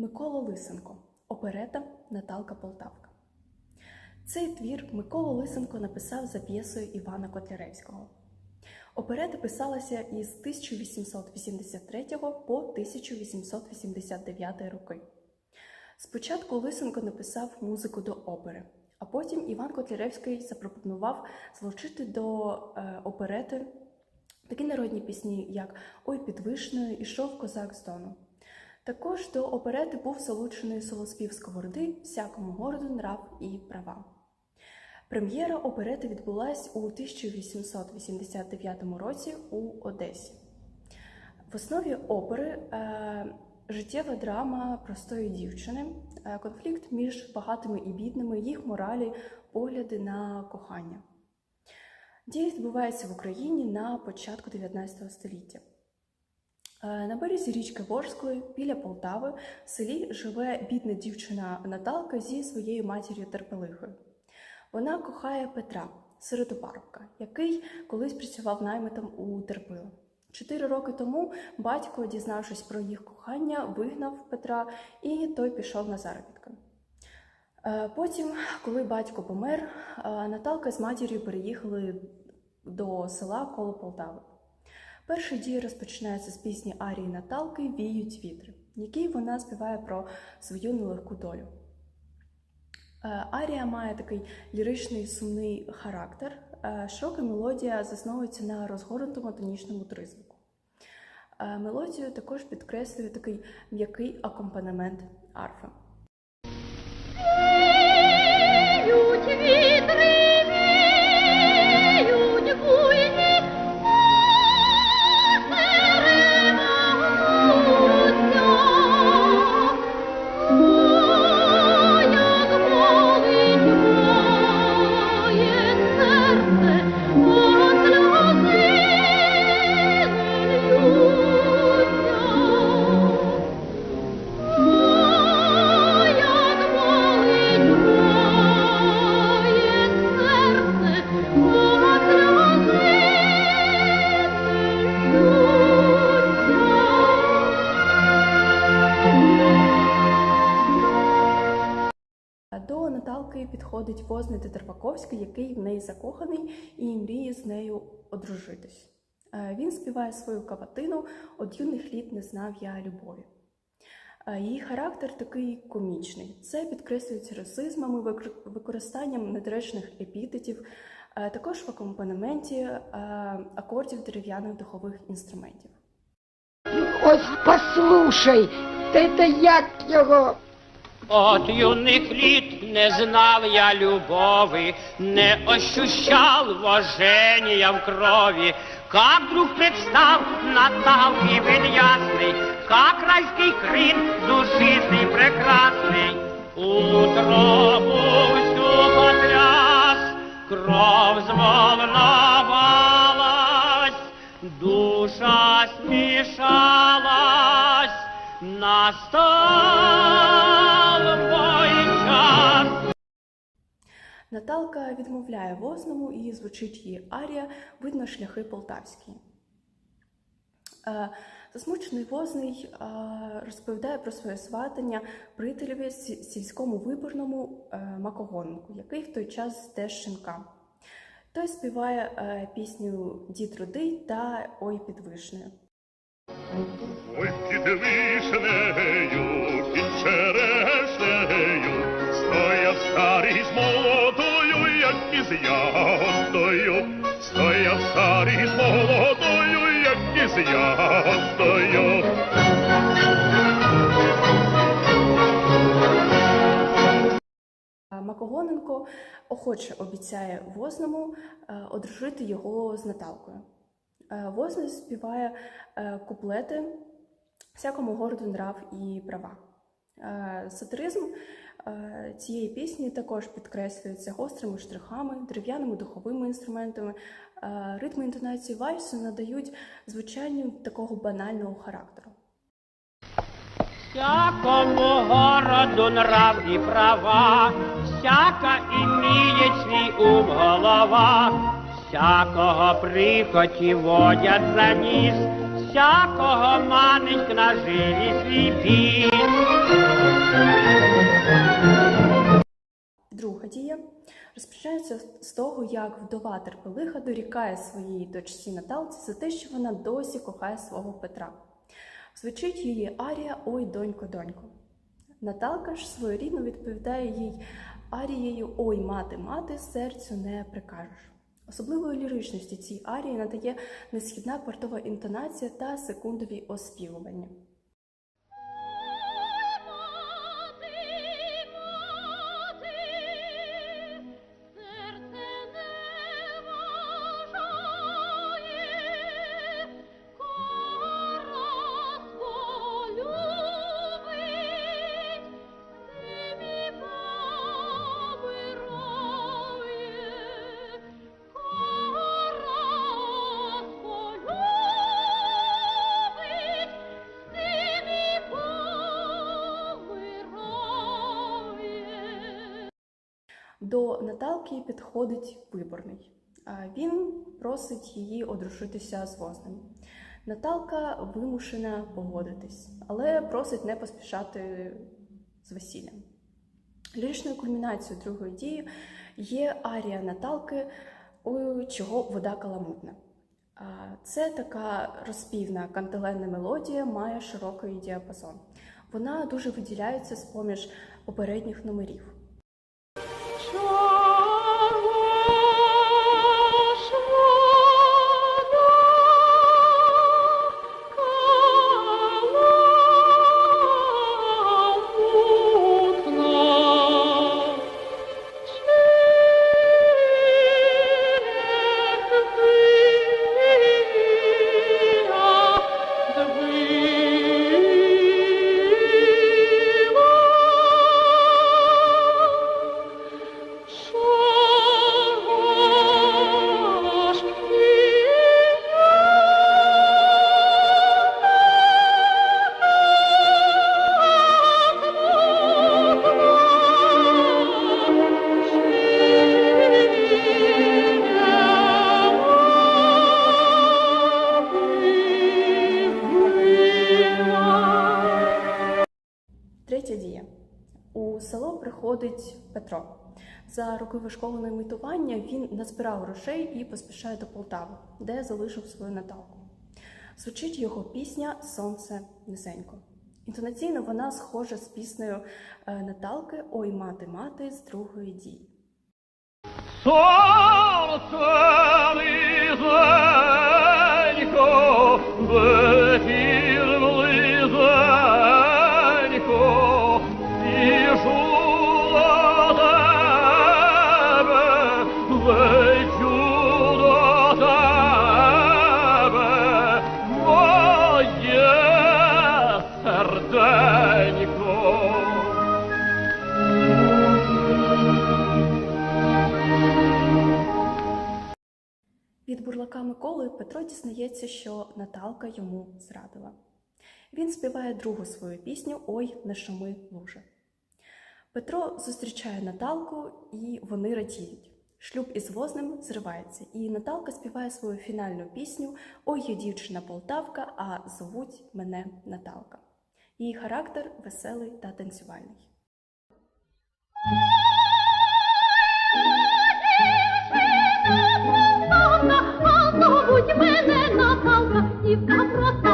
Микола Лисенко. Оперета Наталка Полтавка. Цей твір Микола Лисенко написав за п'єсою Івана Котляревського. Оперета писалася із 1883 по 1889 роки. Спочатку Лисенко написав музику до опери, а потім Іван Котляревський запропонував злучити до е, оперети такі народні пісні, як Ой під вишнею ішов козак з Дону. Також до оперети був залучений солоспів Сковороди всякому городу нрав і права. Прем'єра оперети відбулась у 1889 році у Одесі. В основі опери е, життєва драма простої дівчини, е, конфлікт між багатими і бідними, їх моралі, погляди на кохання. Дія відбувається в Україні на початку 19 століття. Е, На березі річки Ворської біля Полтави в селі живе бідна дівчина Наталка зі своєю матір'ю Терпелихою. Вона кохає Петра, сиротопарубка, який колись працював наймитом у Терпило. Чотири роки тому батько, дізнавшись про їх кохання, вигнав Петра, і той пішов на заробітки. Е, Потім, коли батько помер, е, Наталка з матір'ю переїхали до села коло Полтави. Перший дій розпочинається з пісні Арії Наталки Віють вітри, в якій вона співає про свою нелегку долю. Е, Арія має такий ліричний сумний характер. Е, Широка мелодія засновується на розгорнутому тонічному тризвуку. Е, Мелодію також підкреслює такий м'який акомпанемент арфи. Возний який в неї закоханий і мріє з нею одружитись. Е, Він співає свою каватину «От юних літ не знав я любові. Е, Її характер такий комічний. Це підкреслюється расизмами, використанням недоречних епітетів, е, також в акомпанементі акордів дерев'яних духових інструментів. Ось послушай, это як його. От юних літ не знав я любови, не ощущал вожения в крови. Как вдруг представ Наталки вид ясный, как райский крин душистый прекрасный. Утробу всю потряс, кровь взволновалась, душа смешалась, настал мой час. Наталка відмовляє возному і звучить її арія Видно шляхи полтавські. Е, Засмучений возний е, розповідає про своє сватання приятелеві сільському виборному е, Макогоннику, який в той час теж шинка. Той співає пісню Дід рудий та Ой під вишнею. Ой, під вишнею, старий з молодою, як із ягодою, стояв старий з молодою, як із ягодою. Макогоненко охоче обіцяє возному е, одружити його з Наталкою. Е, Возний співає е, куплети всякому городу нрав і права. Сатиризм цієї пісні також підкреслюється гострими штрихами, дерев'яними духовими інструментами. Е, Ритми інтонації вальсу надають звучанню такого банального характеру. Всякому городу нрав і права, всяка іміє свій ум голова, всякого прихоті водять за ніс, всякого манить на жилі свій піс. Друга дія розпочинається з того, як вдова терпелиха дорікає своїй дочці Наталці за те, що вона досі кохає свого Петра. Звучить її Арія Ой, донько, донько. Наталка ж своєрідно відповідає їй Арією Ой, мати, мати, серцю не прикажеш. Особливої ліричності цій арії надає несхідна портова інтонація та секундові оспівування. До Наталки підходить виборний. Він просить її одружитися з возним. Наталка вимушена погодитись, але просить не поспішати з весіллям. Ліричною кульмінацією другої дії є арія Наталки чого вода каламутна. Це така розпівна кантиленна мелодія, має широкий діапазон. Вона дуже виділяється з поміж попередніх номерів. Дія. У село приходить Петро. За роки важкого наймитування він назбирав грошей і поспішає до Полтави, де залишив свою Наталку. Звучить його пісня Сонце низенько. Інтонаційно вона схожа з піснею е, Наталки Ой, мати, мати з другої дії. Сонце низенько, Від бурлака Миколи Петро дізнається, що Наталка йому зрадила. Він співає другу свою пісню Ой, не шуми луже. Петро зустрічає Наталку і вони радіють. Шлюб із возним зривається, і Наталка співає свою фінальну пісню Ой, я дівчина Полтавка, а звуть мене Наталка. Її характер веселий та танцювальний. Дівка проста,